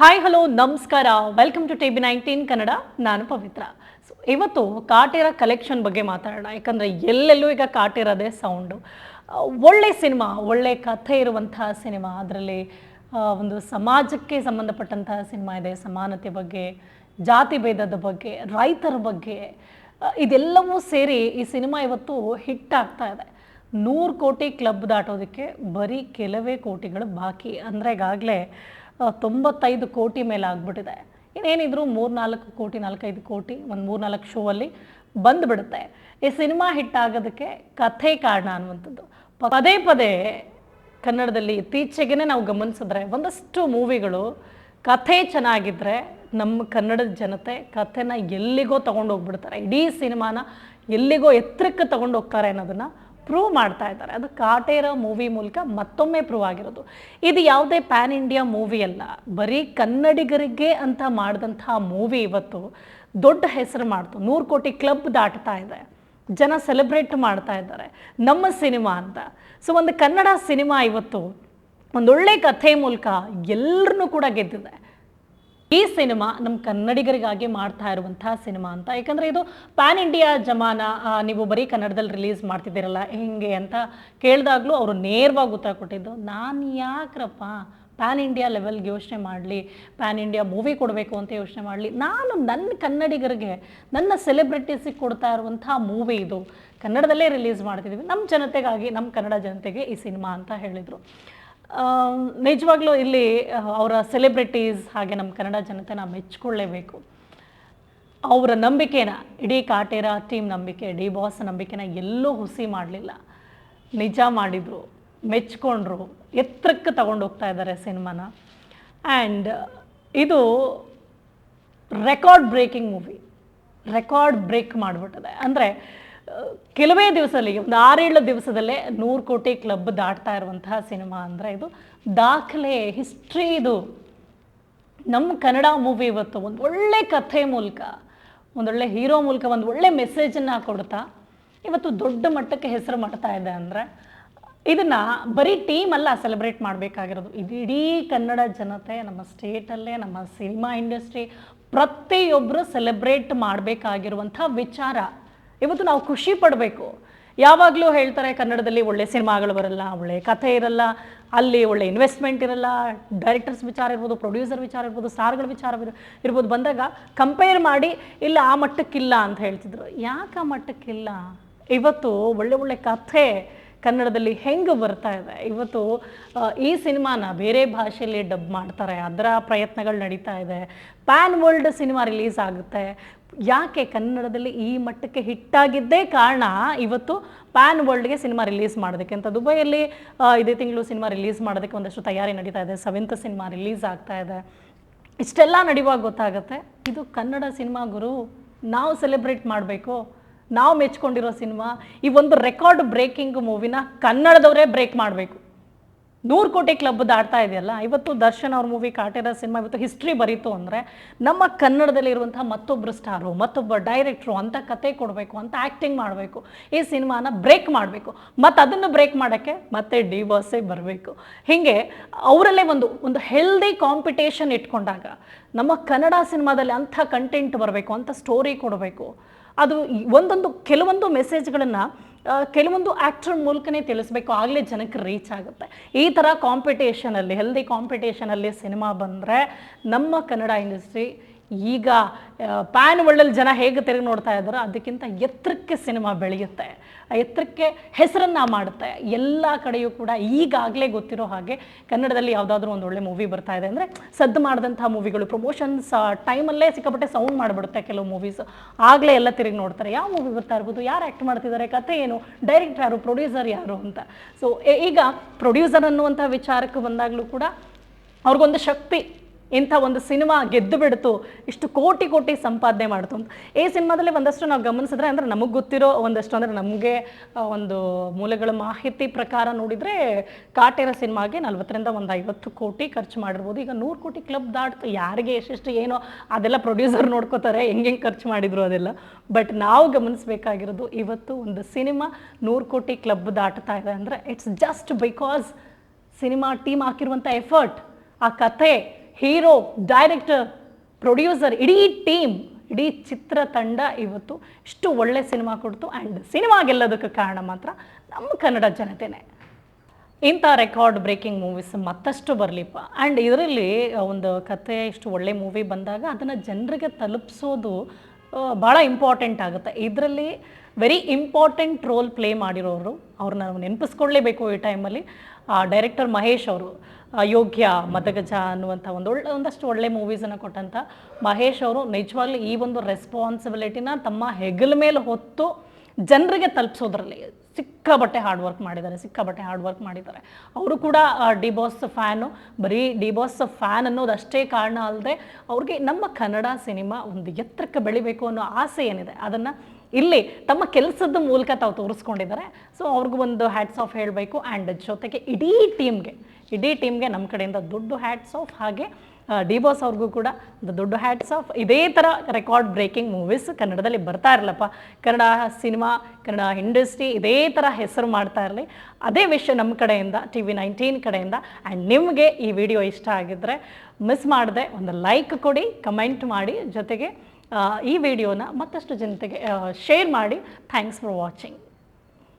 Hi hello ನಮಸ್ಕಾರ. Welcome to T V nineteen Kannada ನಾನು Pavitra. So ಇವತ್ತು ಕಾಟೇರ ಕಲೆಕ್ಷನ್ ಬಗ್ಗೆ ಮಾತಾಡೋಣ. ಯಾಕಂದರೆ ಎಲ್ಲೆಲ್ಲೂ ಈಗ ಕಾಟೇರದೇ ಸೌಂಡು ಒಳ್ಳೆ ಸಿನಿಮಾ ಒಳ್ಳೆ ಕಥೆ ಇರುವಂತಹ ಸಿನಿಮಾ ಅದರಲ್ಲಿ ಒಂದು ಸಮಾಜಕ್ಕೆ ಸಂಬಂಧಪಟ್ಟಂತಹ ಸಿನಿಮಾ ಇದೆ. ಸಮಾನತೆ ಬಗ್ಗೆ, ಜಾತಿ ಭೇದದ ಬಗ್ಗೆ, ರೈತರ ಬಗ್ಗೆ ಇದೆಲ್ಲವೂ ಸೇರಿ ಈ ಸಿನಿಮಾ ಇವತ್ತು ಹಿಟ್ ಆಗ್ತಾ ಇದೆ. ನೂರು ಕೋಟಿ ಕ್ಲಬ್ ದಾಟೋದಕ್ಕೆ ಬರೀ ಕೆಲವೇ ಕೋಟಿಗಳು ಬಾಕಿ. ಅಂದರೆ ಈಗಾಗಲೇ ತೊಂಬತ್ತೈದು ಕೋಟಿ ಮೇಲೆ ಆಗ್ಬಿಟ್ಟಿದೆ. ಇನ್ನೇನಿದ್ರು ಮೂರ್ನಾಲ್ಕು ಕೋಟಿ, ನಾಲ್ಕೈದು ಕೋಟಿ, ಒಂದು ಮೂರ್ನಾಲ್ಕು ಶೋ ಅಲ್ಲಿ ಬಂದುಬಿಡುತ್ತೆ. ಈ ಸಿನಿಮಾ ಹಿಟ್ ಆಗೋದಕ್ಕೆ ಕಥೆ ಕಾರಣ ಅನ್ನುವಂಥದ್ದು. ಪದೇ ಪದೇ ಕನ್ನಡದಲ್ಲಿ ಇತ್ತೀಚೆಗೆ ನಾವು ಗಮನಿಸಿದ್ರೆ ಒಂದಷ್ಟು ಮೂವಿಗಳು ಕಥೆ ಚೆನ್ನಾಗಿದ್ದರೆ ನಮ್ಮ ಕನ್ನಡದ ಜನತೆ ಕಥೆನ ಎಲ್ಲಿಗೋ ತಗೊಂಡು ಹೋಗ್ಬಿಡ್ತಾರೆ ಇಡೀ ಸಿನಿಮಾನ ಎಲ್ಲಿಗೋ ಎತ್ತರಕ್ಕೆ ತಗೊಂಡು ಹೋಗ್ತಾರೆ ಅನ್ನೋದನ್ನು ಪ್ರೂವ್ ಮಾಡ್ತಾ ಇದ್ದಾರೆ. ಅದು ಕಾಟೇರ ಮೂವಿ ಮೂಲಕ ಮತ್ತೊಮ್ಮೆ ಪ್ರೂವ್ ಆಗಿರೋದು. ಇದು ಯಾವುದೇ ಪ್ಯಾನ್ ಇಂಡಿಯಾ ಮೂವಿ ಅಲ್ಲ. ಬರೀ ಕನ್ನಡಿಗರಿಗೆ ಅಂತ ಮಾಡಿದಂಥ ಮೂವಿ ಇವತ್ತು ದೊಡ್ಡ ಹೆಸರು ಮಾಡ್ತು. ನೂರು ಕೋಟಿ ಕ್ಲಬ್ ದಾಟ್ತಾ ಇದೆ. ಜನ ಸೆಲೆಬ್ರೇಟ್ ಮಾಡ್ತಾ ಇದ್ದಾರೆ. ನಮ್ಮ ಸಿನಿಮಾ ಅಂತ. ಸೊ ಒಂದು ಕನ್ನಡ ಸಿನಿಮಾ ಇವತ್ತು ಒಂದೊಳ್ಳೆ ಕಥೆ ಮೂಲಕ ಎಲ್ಲರನ್ನೂ ಕೂಡ ಗೆದ್ದಿದೆ. ಈ ಸಿನಿಮಾ ನಮ್ಮ ಕನ್ನಡಿಗರಿಗಾಗಿ ಮಾಡ್ತಾ ಇರುವಂತಹ ಸಿನಿಮಾ ಅಂತ. ಯಾಕಂದ್ರೆ ಇದು ಪ್ಯಾನ್ ಇಂಡಿಯಾ ಜಮಾನ ನೀವು ಬರೀ ಕನ್ನಡದಲ್ಲಿ ರಿಲೀಸ್ ಮಾಡ್ತಿದ್ದೀರಲ್ಲ, ಹೆಂಗೆ ಅಂತ ಕೇಳಿದಾಗ್ಲೂ ಅವರು ನೇರವಾಗಿ ಉತ್ತರ ಕೊಟ್ಟಿದ್ದು, ನಾನು ಯಾಕ್ರಪ್ಪ ಪ್ಯಾನ್ ಇಂಡಿಯಾ ಲೆವೆಲ್ಗೆ ಯೋಚನೆ ಮಾಡಲಿ, ಪ್ಯಾನ್ ಇಂಡಿಯಾ ಮೂವಿ ಕೊಡಬೇಕು ಅಂತ ಯೋಚನೆ ಮಾಡಲಿ. ನಾನು ನನ್ನ ಕನ್ನಡಿಗರಿಗೆ, ನನ್ನ ಸೆಲೆಬ್ರಿಟೀಸಿಗೆ ಕೊಡ್ತಾ ಇರುವಂಥ ಮೂವಿ ಇದು. ಕನ್ನಡದಲ್ಲೇ ರಿಲೀಸ್ ಮಾಡ್ತಿದ್ದೀವಿ. ನಮ್ಮ ಜನತೆಗಾಗಿ ನಮ್ಮ ಕನ್ನಡ ಜನತೆಗೆ ಈ ಸಿನಿಮಾ ಅಂತ ಹೇಳಿದರು. ನಿಜವಾಗ್ಲೂ ಇಲ್ಲಿ ಅವರ ಸೆಲೆಬ್ರಿಟೀಸ್ ಹಾಗೆ ನಮ್ಮ ಕನ್ನಡ ಜನತೆನ ಮೆಚ್ಕೊಳ್ಳೇಬೇಕು. ಅವರ ನಂಬಿಕೆನ, ಇಡೀ ಕಾಟೇರ ಟೀಮ್ ನಂಬಿಕೆ ಡಿ ಬಾಸ್ ನಂಬಿಕೆನ ಎಲ್ಲೂ ಹುಸಿ ಮಾಡಲಿಲ್ಲ. ನಿಜ ಮಾಡಿದರು, ಮೆಚ್ಕೊಂಡ್ರು, ಎತ್ತರಕ್ಕೆ ತಗೊಂಡು ಹೋಗ್ತಾ ಇದ್ದಾರೆ ಸಿನಿಮಾನ. ಆ್ಯಂಡ್ ಇದು record breaking movie record break ಮಾಡಿಬಿಟ್ಟಿದೆ. ಅಂದರೆ ಕೆಲವೇ ದಿವಸದಲ್ಲಿ, ಒಂದು ಆರೇಳು ದಿವಸದಲ್ಲೇ ನೂರು ಕೋಟಿ ಕ್ಲಬ್ ದಾಟ್ತಾ ಇರುವಂತಹ ಸಿನಿಮಾ ಅಂದರೆ ಇದು ದಾಖಲೆ ಹಿಸ್ಟ್ರಿ ಇದು ನಮ್ಮ ಕನ್ನಡ ಮೂವಿ ಇವತ್ತು ಒಂದು ಒಳ್ಳೆ ಕಥೆ ಮೂಲಕ ಒಂದೊಳ್ಳೆ ಹೀರೋ ಮೂಲಕ ಒಂದು ಒಳ್ಳೆ ಮೆಸೇಜನ್ನು ಕೊಡ್ತಾ ಇವತ್ತು ದೊಡ್ಡ ಮಟ್ಟಕ್ಕೆ ಹೆಸರು ಮಾಡ್ತಾ ಇದೆ ಅಂದರೆ ಇದನ್ನು ಬರೀ ಟೀಮ್ ಅಲ್ಲ ಸೆಲೆಬ್ರೇಟ್ ಮಾಡಬೇಕಾಗಿರೋದು. ಇದು ಇಡೀ ಕನ್ನಡ ಜನತೆ, ನಮ್ಮ ಸ್ಟೇಟಲ್ಲೇ ನಮ್ಮ ಸಿನಿಮಾ ಇಂಡಸ್ಟ್ರಿ ಪ್ರತಿಯೊಬ್ಬರು ಸೆಲೆಬ್ರೇಟ್ ಮಾಡಬೇಕಾಗಿರುವಂಥ ವಿಚಾರ. ಇವತ್ತು ನಾವು ಖುಷಿ ಪಡಬೇಕು. ಯಾವಾಗಲೂ ಹೇಳ್ತಾರೆ ಕನ್ನಡದಲ್ಲಿ ಒಳ್ಳೆ ಸಿನಿಮಾಗಳು ಬರಲ್ಲ, ಒಳ್ಳೆ ಕಥೆ ಇರಲ್ಲ, ಅಲ್ಲಿ ಒಳ್ಳೆ ಇನ್ವೆಸ್ಟ್ಮೆಂಟ್ ಇರಲ್ಲ ಡೈರೆಕ್ಟರ್ಸ್ ವಿಚಾರ ಇರ್ಬೋದು ಪ್ರೊಡ್ಯೂಸರ್ ವಿಚಾರ ಇರ್ಬೋದು ಸ್ಟಾರ್ಗಳ ವಿಚಾರ ಇರ್- ಇರ್ಬೋದು. ಬಂದಾಗ ಕಂಪೇರ್ ಮಾಡಿ, ಇಲ್ಲ ಆ ಮಟ್ಟಕ್ಕಿಲ್ಲ ಅಂತ ಹೇಳ್ತಿದ್ರು. ಯಾಕೆ ಆ ಮಟ್ಟಕ್ಕಿಲ್ಲ? ಇವತ್ತು ಒಳ್ಳೆ ಒಳ್ಳೆ ಕಥೆ ಕನ್ನಡದಲ್ಲಿ ಹೆಂಗೆ ಬರ್ತಾ ಇದೆ? ಇವತ್ತು ಈ ಸಿನಿಮಾನ ಬೇರೆ ಭಾಷೆಯಲ್ಲಿ ಡಬ್ ಮಾಡ್ತಾರೆ. ಅದರ ಪ್ರಯತ್ನಗಳು ನಡೀತಾ ಇದೆ. ಪ್ಯಾನ್ ವರ್ಲ್ಡ್ ಸಿನಿಮಾ ರಿಲೀಸ್ ಆಗುತ್ತೆ. ಯಾಕೆ ಕನ್ನಡದಲ್ಲಿ ಈ ಮಟ್ಟಕ್ಕೆ ಹಿಟ್ಟಾಗಿದ್ದೇ ಕಾರಣ ಇವತ್ತು ಪ್ಯಾನ್ ವರ್ಲ್ಡ್ಗೆ ಸಿನಿಮಾ ರಿಲೀಸ್ ಮಾಡೋದಕ್ಕೆ? ಅಂತ ದುಬೈಯಲ್ಲಿ ಇದೇ ತಿಂಗಳು ಸಿನಿಮಾ ರಿಲೀಸ್ ಮಾಡೋದಕ್ಕೆ ಒಂದಷ್ಟು ತಯಾರಿ ನಡೀತಾ ಇದೆ. ಸೆವೆಂತ್ ಸಿನಿಮಾ ರಿಲೀಸ್ ಆಗ್ತಾ ಇದೆ. ಇಷ್ಟೆಲ್ಲ ನಡೆಯುವಾಗ ಗೊತ್ತಾಗುತ್ತೆ, ಇದು ಕನ್ನಡ ಸಿನಿಮಾ ಗುರು ನಾವು ಸೆಲೆಬ್ರೇಟ್ ಮಾಡಬೇಕು. ನಾವು ಮೆಚ್ಕೊಂಡಿರೋ ಸಿನಿಮಾ ಈ ಒಂದು ರೆಕಾರ್ಡ್ ಬ್ರೇಕಿಂಗ್ ಮೂವಿನ ಕನ್ನಡದವರೇ ಬ್ರೇಕ್ ಮಾಡಬೇಕು. ನೂರು ಕೋಟಿ ಕ್ಲಬ್ ದಾಟ್ತಾ ಇದೆಯಲ್ಲ, ಇವತ್ತು ದರ್ಶನ್ ಅವ್ರ ಮೂವಿ, ಕಾಟೇರ ಸಿನಿಮಾ, ಇವತ್ತು ಹಿಸ್ಟ್ರಿ ಬರೀತು ಅಂದರೆ ನಮ್ಮ ಕನ್ನಡದಲ್ಲಿ ಇರುವಂಥ ಮತ್ತೊಬ್ಬರು ಸ್ಟಾರು, ಮತ್ತೊಬ್ಬ ಡೈರೆಕ್ಟ್ರು ಅಂತ ಕತೆ ಕೊಡಬೇಕು, ಅಂತ ಆ್ಯಕ್ಟಿಂಗ್ ಮಾಡಬೇಕು, ಈ ಸಿನಿಮಾನ ಬ್ರೇಕ್ ಮಾಡಬೇಕು. ಮತ್ತು ಅದನ್ನು ಬ್ರೇಕ್ ಮಾಡೋಕ್ಕೆ ಮತ್ತೆ ಡಿ ಬಾಸೇ ಬರಬೇಕು. ಹೀಗೆ ಅವರಲ್ಲೇ ಒಂದು ಒಂದು ಹೆಲ್ದಿ ಕಾಂಪಿಟೇಷನ್ ಇಟ್ಕೊಂಡಾಗ ನಮ್ಮ ಕನ್ನಡ ಸಿನಿಮಾದಲ್ಲಿ ಅಂಥ ಕಂಟೆಂಟ್ ಬರಬೇಕು, ಅಂಥ ಸ್ಟೋರಿ ಕೊಡಬೇಕು. ಅದು ಒಂದೊಂದು ಕೆಲವೊಂದು ಮೆಸೇಜ್ಗಳನ್ನು ಕೆಲವೊಂದು ಆ್ಯಕ್ಟರ್ ಮೂಲಕನೇ ತಿಳಿಸ್ಬೇಕು. ಆಗಲೇ ಜನಕ್ಕೆ ರೀಚ್ ಆಗುತ್ತೆ. ಈ ಥರ ಕಾಂಪಿಟೇಷನಲ್ಲಿ ಹೆಲ್ದಿ ಕಾಂಪಿಟೇಷನಲ್ಲಿ ಸಿನಿಮಾ ಬಂದರೆ ನಮ್ಮ ಕನ್ನಡ ಇಂಡಸ್ಟ್ರಿ ಈಗ ಪ್ಯಾನ್ ವರ್ಲ್ಡಲ್ಲಿ ಜನ ಹೇಗೆ ತಿರುಗಿ ನೋಡ್ತಾ ಇದ್ದಾರೋ ಅದಕ್ಕಿಂತ ಎತ್ತರಕ್ಕೆ ಸಿನಿಮಾ ಬೆಳೆಯುತ್ತೆ. ಆ ಎತ್ತರಕ್ಕೆ ಹೆಸರನ್ನು ಮಾಡುತ್ತೆ. ಎಲ್ಲ ಕಡೆಯೂ ಕೂಡ ಈಗಾಗಲೇ ಗೊತ್ತಿರೋ ಹಾಗೆ ಕನ್ನಡದಲ್ಲಿ ಯಾವುದಾದ್ರೂ ಒಂದು ಒಳ್ಳೆ ಮೂವಿ ಬರ್ತಾ ಇದೆ ಅಂದರೆ ಸದ್ದು ಮಾಡಿದಂಥ ಮೂವಿಗಳು ಪ್ರಮೋಷನ್ಸ್ ಟೈಮಲ್ಲೇ ಸಿಕ್ಕಾಪಟ್ಟೆ ಸೌಂಡ್ ಮಾಡಿಬಿಡುತ್ತೆ ಕೆಲವು ಮೂವೀಸ್ ಆಗಲೇ ಎಲ್ಲ ತಿರುಗಿ ನೋಡ್ತಾರೆ. ಯಾವ ಮೂವಿ ಬರ್ತಾ ಇರ್ಬೋದು? ಯಾರು ಆ್ಯಕ್ಟ್ ಮಾಡ್ತಿದ್ದಾರೆ? ಕತೆ ಏನು? ಡೈರೆಕ್ಟರ್ ಯಾರು? ಪ್ರೊಡ್ಯೂಸರ್ ಯಾರು ಅಂತ. ಸೊ ಈಗ ಪ್ರೊಡ್ಯೂಸರ್ ಅನ್ನುವಂಥ ವಿಚಾರಕ್ಕೆ ಬಂದಾಗಲೂ ಕೂಡ ಅವ್ರಿಗೊಂದು ಶಕ್ತಿ ಇಂಥ ಒಂದು ಸಿನಿಮಾ ಗೆದ್ದು ಬಿಡ್ತು, ಇಷ್ಟು ಕೋಟಿ ಕೋಟಿ ಸಂಪಾದನೆ ಮಾಡ್ತು ಅಂತ. ಈ ಸಿನಿಮಾದಲ್ಲಿ ಒಂದಷ್ಟು ನಾವು ಗಮನಿಸಿದ್ರೆ ಅಂದರೆ ನಮಗೆ ಗೊತ್ತಿರೋ ಒಂದಷ್ಟು ಅಂದರೆ ನಮಗೆ ಒಂದು ಮೂಲಗಳ ಮಾಹಿತಿ ಪ್ರಕಾರ ನೋಡಿದರೆ ಕಾಟೇರ ಸಿನಿಮಾಗೆ ನಲ್ವತ್ತರಿಂದ ಒಂದು ಐವತ್ತು ಕೋಟಿ ಖರ್ಚು ಮಾಡಿರ್ಬೋದು. ಈಗ ನೂರು ಕೋಟಿ ಕ್ಲಬ್ ದಾಟ್ತು, ಯಾರಿಗೆ ಎಷ್ಟೆಷ್ಟು ಏನೋ ಅದೆಲ್ಲ ಪ್ರೊಡ್ಯೂಸರ್ ನೋಡ್ಕೋತಾರೆ, ಹೆಂಗೆ ಹೆಂಗೆ ಖರ್ಚು ಮಾಡಿದ್ರು ಅದೆಲ್ಲ. ಬಟ್ ನಾವು ಗಮನಿಸಬೇಕಾಗಿರೋದು ಇವತ್ತು ಒಂದು ಸಿನಿಮಾ ನೂರು ಕೋಟಿ ಕ್ಲಬ್ ದಾಟ್ತಾ ಇದೆ ಅಂದರೆ it's just because cinema team ಹಾಕಿರುವಂಥ effort ಆ ಕಥೆ ಹೀರೋ, ಡೈರೆಕ್ಟರ್, ಪ್ರೊಡ್ಯೂಸರ್, ಇಡೀ ಟೀಮ್, ಇಡೀ ಚಿತ್ರತಂಡ ಇವತ್ತು ಇಷ್ಟು ಒಳ್ಳೆ ಸಿನಿಮಾ ಕೊಡ್ತು ಆ್ಯಂಡ್ ಸಿನಿಮಾ ಗೆಲ್ಲೋದಕ್ಕೆ ಕಾರಣ ಮಾತ್ರ ನಮ್ಮ ಕನ್ನಡ ಜನತೆನೇ. ಇಂಥ ರೆಕಾರ್ಡ್ ಬ್ರೇಕಿಂಗ್ ಮೂವೀಸ್ ಮತ್ತಷ್ಟು ಬರಲಿಪ್ಪ. ಆ್ಯಂಡ್ ಇದರಲ್ಲಿ ಒಂದು ಕತೆ ಇಷ್ಟು ಒಳ್ಳೆ ಮೂವಿ ಬಂದಾಗ ಅದನ್ನು ಜನರಿಗೆ ತಲುಪಿಸೋದು ಭಾಳ ಇಂಪಾರ್ಟೆಂಟ್ ಆಗುತ್ತೆ. ಇದರಲ್ಲಿ ವೆರಿ ಇಂಪಾರ್ಟೆಂಟ್ ರೋಲ್ ಪ್ಲೇ ಮಾಡಿರೋರು. ಅವ್ರನ್ನ ನಾವು ನೆನಪಿಸ್ಕೊಳ್ಳೇಬೇಕು ಈ ಟೈಮಲ್ಲಿ ಡೈರೆಕ್ಟರ್ ಮಹೇಶ್ ಅವರು ಯೋಗ್ಯ ಮದಗಜ ಅನ್ನುವಂಥ ಒಂದು ಒಳ್ಳೆ, ಒಂದಷ್ಟು ಒಳ್ಳೆ ಮೂವೀಸನ್ನು ಕೊಟ್ಟಂಥ ಮಹೇಶ್ ಅವರು ನಿಜವಾಗ್ಲೂ ಈ ಒಂದು ರೆಸ್ಪಾನ್ಸಿಬಿಲಿಟಿನ ತಮ್ಮ ಹೆಗಲ ಮೇಲೆ ಹೊತ್ತು ಜನರಿಗೆ ತಲುಪಿಸೋದ್ರಲ್ಲಿ ಸಿಕ್ಕಾಬಟ್ಟೆ ಹಾರ್ಡ್ ವರ್ಕ್ ಮಾಡಿದ್ದಾರೆ ಸಿಕ್ಕಾಬಟ್ಟೆ ಹಾರ್ಡ್ ವರ್ಕ್ ಮಾಡಿದ್ದಾರೆ. ಅವರು ಕೂಡ ಡಿ ಬಾಸ್ ಫ್ಯಾನು, ಬರೀ ಡಿ ಬಾಸ್ ಫ್ಯಾನ್ ಅನ್ನೋದು ಅಷ್ಟೇ ಕಾರಣ ಅಲ್ಲದೆ ಅವ್ರಿಗೆ ನಮ್ಮ ಕನ್ನಡ ಸಿನಿಮಾ ಒಂದು ಎತ್ತರಕ್ಕೆ ಬೆಳಿಬೇಕು ಅನ್ನೋ ಆಸೆ ಏನಿದೆ, ಅದನ್ನು ಇಲ್ಲಿ ತಮ್ಮ ಕೆಲಸದ ಮೂಲಕ ತಾವು ತೋರಿಸ್ಕೊಂಡಿದ್ದಾರೆ. ಸೊ ಅವ್ರಿಗೂ ಒಂದು ಹ್ಯಾಟ್ಸ್ ಆಫ್ ಹೇಳಬೇಕು ಆ್ಯಂಡ್ ಜೊತೆಗೆ ಇಡೀ ಟೀಮ್ಗೆ ಇಡೀ ಟೀಮ್ಗೆ ನಮ್ಮ ಕಡೆಯಿಂದ ದೊಡ್ಡ ಹ್ಯಾಟ್ಸ್ ಆಫ್ ಹಾಗೆ ಡಿ ಬಾಸ್ ಅವ್ರಿಗೂ ಕೂಡ ಒಂದು ದೊಡ್ಡ ಹ್ಯಾಟ್ಸ್ ಆಫ್ ಇದೇ ಥರ ರೆಕಾರ್ಡ್ ಬ್ರೇಕಿಂಗ್ ಮೂವೀಸ್ ಕನ್ನಡದಲ್ಲಿ ಬರ್ತಾ ಇರಲಪ್ಪ. ಕನ್ನಡ ಸಿನಿಮಾ ಕನ್ನಡ ಇಂಡಸ್ಟ್ರಿ ಇದೇ ಥರ ಹೆಸರು ಮಾಡ್ತಾ ಇರಲಿ. ಅದೇ ವಿಷಯ ನಮ್ಮ ಕಡೆಯಿಂದ ಟಿ ವಿ ನೈನ್ಟೀನ್ ಕಡೆಯಿಂದ. ಆ್ಯಂಡ್ ನಿಮಗೆ ಈ ವಿಡಿಯೋ ಇಷ್ಟ ಆಗಿದ್ದರೆ ಮಿಸ್ ಮಾಡದೆ ಒಂದು ಲೈಕ್ ಕೊಡಿ ಕಮೆಂಟ್ ಮಾಡಿ. ಜೊತೆಗೆ ಈ ವಿಡಿಯೋನ ಮತ್ತಷ್ಟು ಜನತೆಗೆ ಶೇರ್ ಮಾಡಿ. Thanks for watching